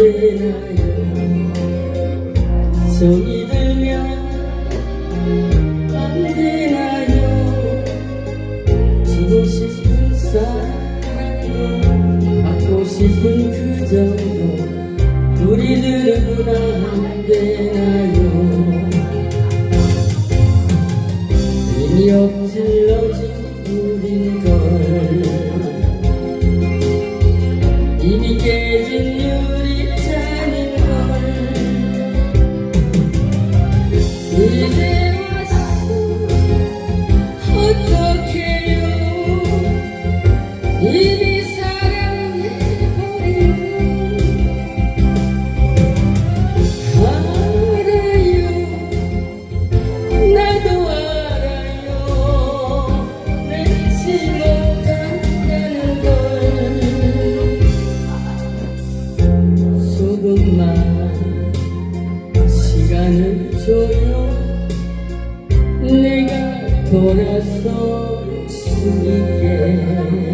되나요 성이 들면 안 되나요? 주고 싶은 사랑도 받고 싶은 그 정도 우리들은 안 되나요 의미 없 돌아설 수 있게.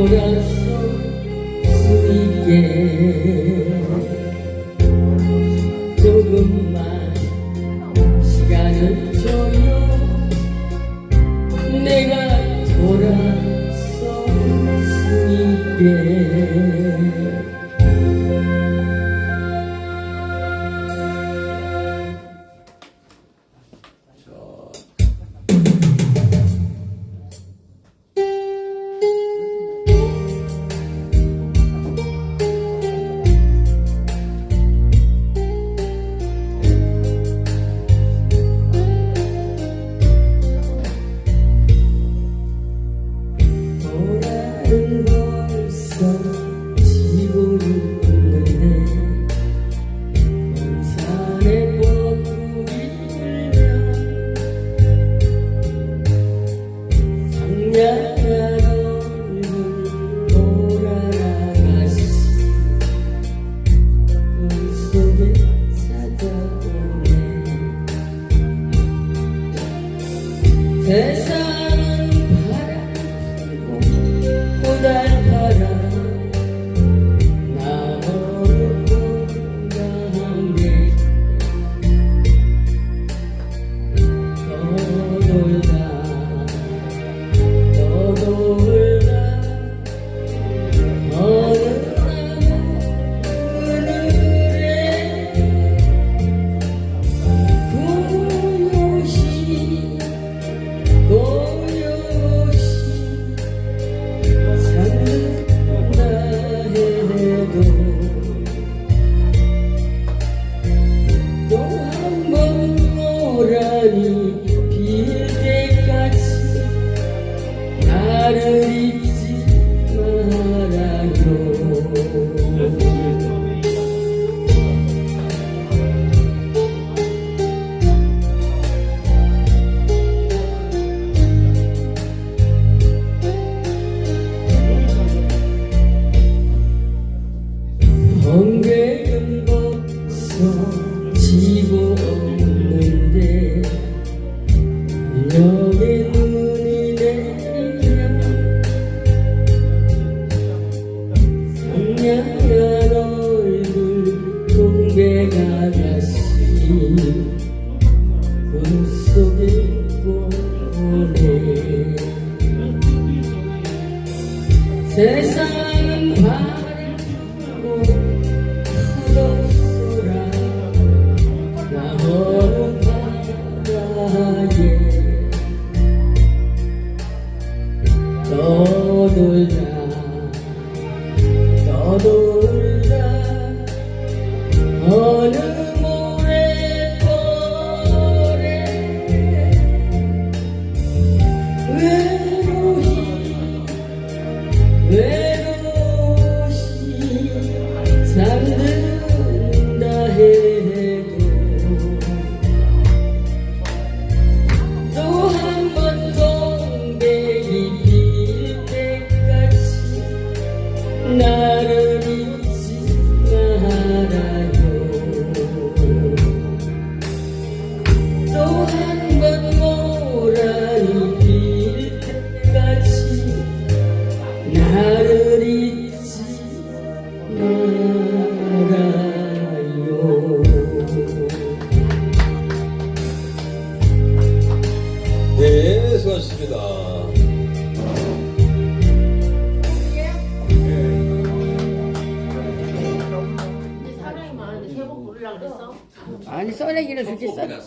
돌아설 수 있게. 조금만 시간을 줘요. 내가 돌아설 수 있게. This melody 꿈속에 꿈꾸네 세상은 바라고 풀었으라 나 어느 바다에 떠돌다 떠돌다 어느 솔직히 써